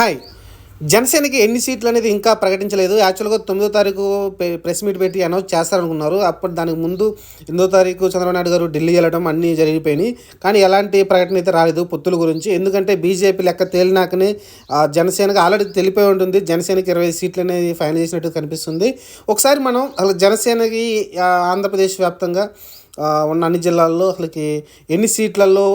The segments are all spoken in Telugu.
హాయ్. జనసేనకి ఎన్ని సీట్లు అనేది ఇంకా ప్రకటించలేదు. యాక్చువల్గా తొమ్మిదో తారీఖు ప్రెస్ మీట్ పెట్టి అనౌన్స్ చేస్తారనుకున్నారు. అప్పుడు దానికి ముందు ఎనిమిదో తారీఖు చంద్రబాబు నాయుడు గారు ఢిల్లీ వెళ్ళడం అన్నీ జరిగిపోయినాయి. కానీ ఎలాంటి ప్రకటన అయితే రాలేదు పొత్తుల గురించి. ఎందుకంటే బీజేపీ లెక్క తేలినాకనే జనసేనకి ఆల్రెడీ తెలిపే ఉంటుంది. జనసేనకి ఇరవై సీట్లు అనేది ఫైనల్ చేసినట్టు కనిపిస్తుంది. ఒకసారి మనం అసలు జనసేనకి ఆంధ్రప్రదేశ్ వ్యాప్తంగా ఉన్న అన్ని జిల్లాల్లో అసలుకి ఎన్ని సీట్లలో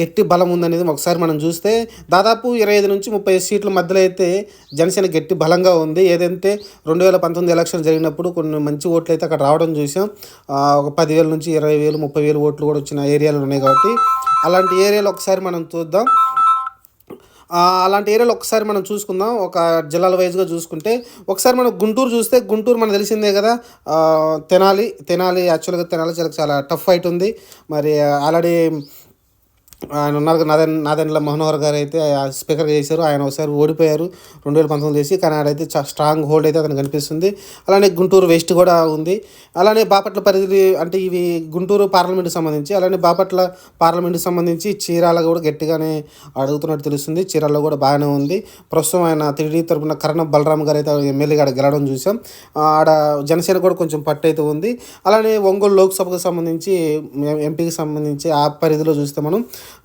గట్టి బలం ఉందనేది ఒకసారి మనం చూస్తే దాదాపు ఇరవై ఐదు నుంచి ముప్పై సీట్ల మధ్యలో అయితే జనసేన గట్టి బలంగా ఉంది. ఏదంటే రెండు వేల పంతొమ్మిది ఎలక్షన్ జరిగినప్పుడు కొన్ని మంచి ఓట్లు అయితే అక్కడ రావడం చూసాం. ఒక పదివేల నుంచి ఇరవై వేలు ముప్పై వేలు ఓట్లు కూడా వచ్చిన ఏరియాలు ఉన్నాయి కాబట్టి అలాంటి ఏరియాలు ఒకసారి మనం చూద్దాం. అలాంటి ఏరియాలో ఒకసారి మనం చూసుకుందాం. ఒక జిల్లాల వైజ్గా చూసుకుంటే ఒకసారి మనం గుంటూరు చూస్తే గుంటూరు మనకు తెలిసిందే కదా. తెనాలి తెనాలి యాక్చువల్గా తెనాలి చాలా చాలా టఫ్ ఫైట్ ఉంది. మరి ఆల్రెడీ ఆయన ఉన్నారు కదా, నాదెండ్ల మనోహర్ గారు అయితే స్పీకర్గా చేశారు. ఆయన ఒకసారి ఓడిపోయారు. రెండు వేల పంతొమ్మిది చేసి కానీ ఆడైతే స్ట్రాంగ్ హోల్డ్ అయితే అతను కనిపిస్తుంది. అలానే గుంటూరు వెస్ట్ కూడా ఉంది. అలానే బాపట్ల పరిధి అంటే ఇవి గుంటూరు పార్లమెంట్కి సంబంధించి అలానే బాపట్ల పార్లమెంట్కి సంబంధించి చీరాల కూడా గట్టిగానే అడుగుతున్నట్టు తెలుస్తుంది. చీరాల్లో కూడా బాగానే ఉంది. ప్రస్తుతం ఆయన త్రిడీ తరపున కరణ బలరాం గారు అయితే ఎమ్మెల్యేగా ఆడ గెలవడం చూసాం ఆడ జనసేన కూడా కొంచెం పట్టు అయితే ఉంది. అలానే ఒంగోలు లోక్సభకు సంబంధించి ఎంపీకి సంబంధించి ఆ పరిధిలో చూస్తే మనం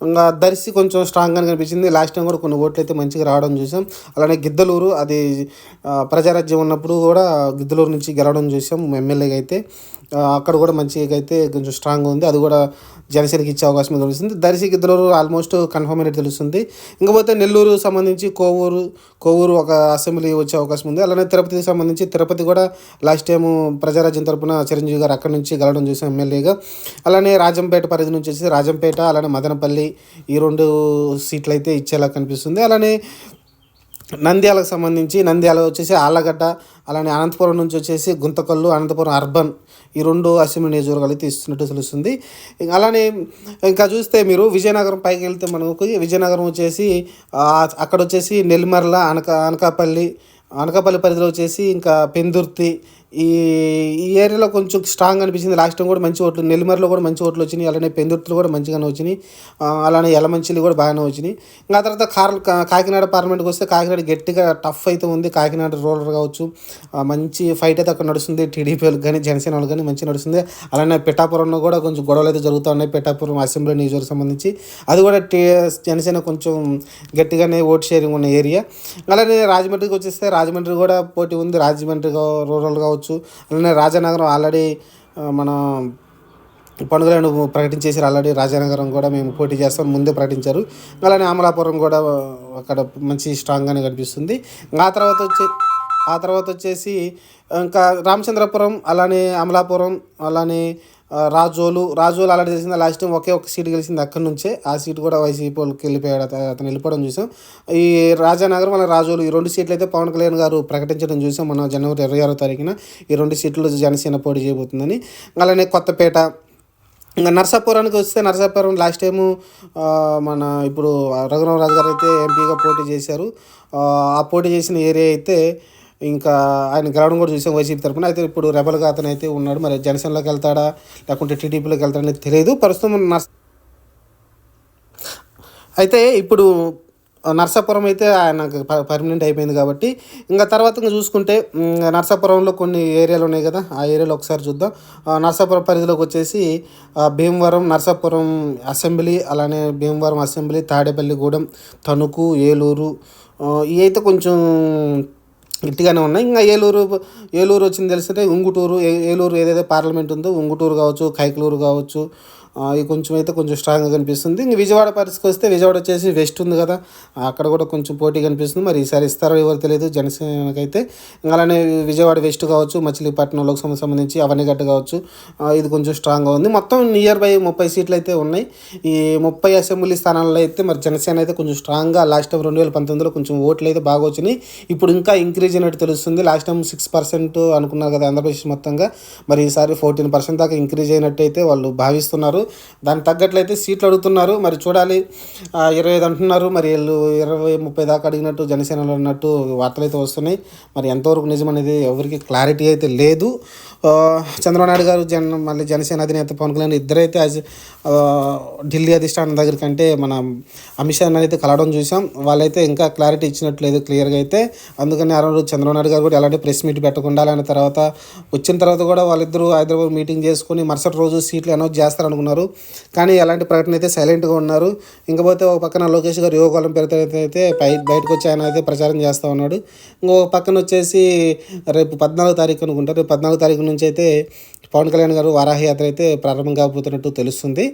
ఇంకా దర్శి కొంచెం స్ట్రాంగ్గా కనిపించింది. లాస్ట్ టైం కూడా కొన్ని ఓట్లు అయితే మంచిగా రావడం చూసాం. అలానే గిద్దలూరు అది ప్రజారాజ్యం ఉన్నప్పుడు కూడా గిద్దలూరు నుంచి గెలవడం చూసాం. ఎమ్మెల్యేగా అయితే. అక్కడ కూడా మంచిగా అయితే కొంచెం స్ట్రాంగ్ ఉంది. అది కూడా జనసేనకి ఇచ్చే అవకాశం తెలుస్తుంది దర్శికి ఇద్దరు ఆల్మోస్ట్ కన్ఫర్మ్ అయినట్టు తెలుస్తుంది. ఇంకపోతే నెల్లూరు సంబంధించి కోవూరు కోవూరు ఒక అసెంబ్లీ వచ్చే అవకాశం ఉంది. అలానే తిరుపతికి సంబంధించి తిరుపతి కూడా లాస్ట్ టైం ప్రజారాజ్యం తరపున చిరంజీవి గారు అక్కడి నుంచి గెలవడం చూసాం ఎమ్మెల్యేగా. అలానే రాజంపేట పరిధి నుంచి వచ్చేసి రాజంపేట అలానే మదనపల్లి ఈ రెండు సీట్లు అయితే ఇచ్చేలా కనిపిస్తుంది. అలానే నంద్యాలకు సంబంధించి నంద్యాల వచ్చేసి ఆళ్ళగడ్డ అలానే అనంతపురం నుంచి వచ్చేసి గుంతకల్లు అనంతపురం అర్బన్ ఈ రెండు అసెంబ్లీ నియోజకవర్గాలు తీస్తున్నట్టు ఇస్తున్నట్టు తెలుస్తుంది. ఇంకా అలానే ఇంకా చూస్తే మీరు విజయనగరం పైకి వెళ్తే మనకు విజయనగరం వచ్చేసి అక్కడ వచ్చేసి నెల్లిమర్ల అనక అనకాపల్లి అనకాపల్లి పరిధిలో వచ్చేసి ఇంకా పెందుర్తి ఈ ఈ ఏరియాలో కొంచెం స్ట్రాంగ్ అనిపించింది. లాస్ట్ టైం కూడా మంచి ఓట్లు నెల్లిమర్లో కూడా మంచి ఓట్లు వచ్చినాయి. అలానే పెందుర్తులు కూడా మంచిగానే వచ్చినాయి. అలానే ఎలమంచిలు కూడా బాగానే వచ్చినాయి. ఇంకా తర్వాత కార్ కాకినాడ పార్లమెంట్కి వస్తే కాకినాడ గట్టిగా టఫ్ అయితే ఉంది. కాకినాడ రూరల్ కావచ్చు. మంచి ఫైట్ అయితే అక్కడ నడుస్తుంది. టీడీపీ వాళ్ళకి కానీ జనసేన వాళ్ళకి కానీ మంచి నడుస్తుంది. అలానే పిఠాపురంలో కూడా కొంచెం గొడవలు అయితే జరుగుతూ ఉన్నాయి. పిఠాపురం అసెంబ్లీ నియోజకవర్గం సంబంధించి. అది కూడా టీ జనసేన కొంచెం గట్టిగానే ఓట్ షేరింగ్ ఉన్న ఏరియా. అలానే రాజమండ్రికి వచ్చేస్తే రాజమండ్రి కూడా పోటీ ఉంది. రాజమండ్రి రూరల్ కావచ్చు. అలానే రాజానగరం ఆల్రెడీ మన పండుగలను ప్రకటించేసారు ఆల్రెడీ రాజానగరం కూడా మేము పోటీ చేస్తాం ముందే ప్రకటించారు. అలానే అమలాపురం కూడా అక్కడ మంచి స్ట్రాంగ్గానే కనిపిస్తుంది. ఆ తర్వాత వచ్చే ఆ తర్వాత వచ్చేసి ఇంకా రామచంద్రపురం అలానే అమలాపురం అలానే రాజోలు రాజోలు అలాంటి తెలిసింది లాస్ట్ టైం ఒకే ఒక సీట్ గెలిచింది అక్కడి నుంచే. ఆ సీట్ కూడా వైసీపీ వాళ్ళకి వెళ్ళిపోయాడు అతను వెళ్ళిపోవడం చూసాం. ఈ రాజానగరం అలా రాజోలు ఈ రెండు సీట్లు అయితే పవన్ కళ్యాణ్ గారు ప్రకటించడం చూసాం. మన జనవరి ఇరవై ఆరో తారీఖున ఈ రెండు సీట్లు జనసేన పోటీ చేయబోతుందని. అలానే కొత్తపేట ఇంకా నర్సాపురానికి వస్తే నర్సాపురం లాస్ట్ టైము మన ఇప్పుడు రఘురామరాజు గారు అయితే ఎంపీగా పోటీ చేశారు. ఆ పోటీ చేసిన ఏరియా అయితే ఇంకా ఆయన గెలవడం కూడా చూసాం వైసీపీ తరఫున అయితే ఇప్పుడు రెబల్గా అతను అయితే ఉన్నాడు. మరి జనసేనలోకి వెళ్తాడా? లేకుంటే టీడీపీలోకి వెళ్తాడా అనేది తెలియదు. ప్రస్తుతం నర్స అయితే ఇప్పుడు నర్సాపురం అయితే ఆయనకు ప- పర్మనెంట్ అయిపోయింది కాబట్టి ఇంకా తర్వాత ఇంకా చూసుకుంటే నర్సాపురంలో కొన్ని ఏరియాలు ఉన్నాయి కదా ఆ ఏరియాలో ఒకసారి చూద్దాం. నర్సాపురం పరిధిలోకి వచ్చేసి భీమవరం నర్సాపురం అసెంబ్లీ అలానే భీమవరం అసెంబ్లీ తాడేపల్లిగూడెం తణుకు ఏలూరు ఇవైతే ఇవి అయితే కొంచెం గట్టిగానే ఉన్నాయి ఇంకా ఏలూరు ఏలూరు వచ్చింది తెలిస్తే ఉంగుటూరు ఏలూరు ఏదైతే పార్లమెంట్ ఉందో ఉంగుటూరు కావచ్చు కైకలూరు కావచ్చు కొంచెం అయితే కొంచెం స్ట్రాంగ్గా కనిపిస్తుంది. ఇంక విజయవాడ పరిస్థితికి వస్తే విజయవాడ వచ్చేసి వెస్ట్ ఉంది కదా. అక్కడ కూడా కొంచెం పోటీ కనిపిస్తుంది. మరి ఈసారి ఇస్తారో ఎవరు తెలియదు. జనసేనకైతే ఇంకా అలానే విజయవాడ వెస్ట్ కావచ్చు మచిలీపట్నం లోక్సభకు సంబంధించి అవనిగడ్డ కావచ్చు. ఇది కొంచెం స్ట్రాంగ్గా ఉంది. మొత్తం నియర్ బై ముప్పై సీట్లు అయితే ఉన్నాయి. ఈ ముప్పై అసెంబ్లీ స్థానాల్లో అయితే మరి జనసేన అయితే కొంచెం స్ట్రాంగ్గా లాస్ట్ టైం రెండు వేల పంతొమ్మిదిలో కొంచెం ఓట్లు అయితే బాగా వచ్చినాయి. ఇప్పుడు ఇంకా ఇంక్రీజ్ అయినట్టు తెలుస్తుంది. లాస్ట్ టైం సిక్స్ పర్సెంట్ అనుకున్నారు కదా ఆంధ్రప్రదేశ్ మొత్తంగా. మరి ఈసారి ఫోర్టీన్ పర్సెంట్ దాకా ఇంక్రీజ్ అయినట్టు అయితే వాళ్ళు భావిస్తున్నారు. ఉన్నారు దానికి తగ్గట్లయితే సీట్లు అడుగుతున్నారు. మరి చూడాలి. ఇరవై ఐదు అంటున్నారు. మరి వీళ్ళు ఇరవై ముప్పై దాకా అడిగినట్టు జనసేనలో అన్నట్టు వార్తలు అయితే వస్తున్నాయి. మరి ఎంతవరకు నిజం అనేది ఎవరికి క్లారిటీ అయితే లేదు. చంద్రబాబు నాయుడు గారు జన మళ్ళీ జనసేన అధినేత పవన్ కళ్యాణ్ ఇద్దరైతే ఢిల్లీ అధిష్టానం దగ్గరికి అంటే మన అమిత్ షా అయితే కలవడం చూసాం. వాళ్ళైతే ఇంకా క్లారిటీ ఇచ్చినట్లేదు క్లియర్గా అయితే. అందుకని ఆ రోజు చంద్రబాబు నాయుడు గారు కూడా ఎలాంటి ప్రెస్ మీట్ పెట్టకుండా అలానే తర్వాత వచ్చిన తర్వాత కూడా వాళ్ళిద్దరూ హైదరాబాద్ మీటింగ్ చేసుకుని మరుసటి రోజు సీట్లు అనౌన్స్ చేస్తారనుకున్నారు. కానీ ఎలాంటి ప్రకటన అయితే సైలెంట్గా ఉన్నారు. ఇంకపోతే ఒక పక్కన లోకేష్ గారు యోగాలం పెడితే అయితే పై బయటకు వచ్చి ఆయన అయితే ప్రచారం చేస్తూ ఉన్నాడు. ఇంకొక పక్కన వచ్చేసి రేపు పద్నాలుగు తారీఖు అనుకుంటారు రేపు పద్నాలుగు తారీఖు నుంచి అయితే పవన్ కళ్యాణ్ గారు వారాహయాత్ర అయితే ప్రారంభం కాబోతున్నట్టు తెలుస్తుంది.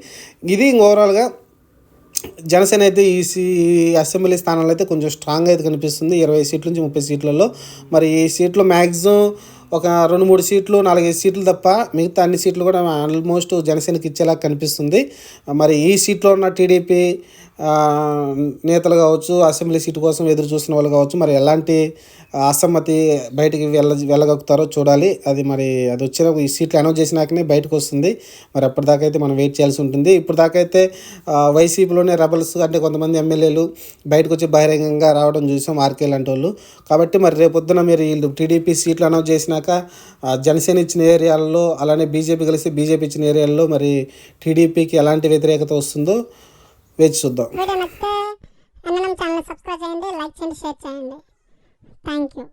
ఇది ఓవరాల్గా జనసేన అయితే ఈ సీ అసెంబ్లీ స్థానాలు అయితే కొంచెం స్ట్రాంగ్ అయితే కనిపిస్తుంది. ఇరవై సీట్ల నుంచి ముప్పై సీట్లలో. మరి ఈ సీట్లో మ్యాక్సిమం ఒక రెండు మూడు సీట్లు నాలుగైదు సీట్లు తప్ప మిగతా అన్ని సీట్లు కూడా ఆల్మోస్ట్ జనసేనకి ఇచ్చేలా కనిపిస్తుంది. మరి ఈ సీట్లో ఉన్న టీడీపీ నేతలు కావచ్చు అసెంబ్లీ సీటు కోసం ఎదురు చూసిన వాళ్ళు కావచ్చు మరి ఎలాంటి అసమ్మతి బయటికి వెళ్ళ వెళ్ళగలుగుతారో చూడాలి. అది మరి అది వచ్చిన ఈ సీట్లు అనౌన్స్ చేసినాకనే బయటకు వస్తుంది. మరి అప్పటిదాకా అయితే మనం వెయిట్ చేయాల్సి ఉంటుంది. ఇప్పుడు దాకా అయితే వైసీపీలోనే రెబల్స్ అంటే కొంతమంది ఎమ్మెల్యేలు బయటకు వచ్చి బహిరంగంగా రావడం చూసాం ఆర్కే లాంటి వాళ్ళు కాబట్టి మరి రేపొద్దున మీరు వీళ్ళు టీడీపీ సీట్లు అనౌన్స్ చేసిన వచ్చినాక జనసేన ఇచ్చిన ఏరియాల్లో అలానే బీజేపీ కలిసి బీజేపీ ఇచ్చిన ఏరియాల్లో మరి టీడీపీకి ఎలాంటి వ్యతిరేకత వస్తుందో వేచి చూద్దాం. ఛానల్ సబ్స్క్రైబ్ చేయండి లైక్ చేయండి షేర్ చేయండి. Thank you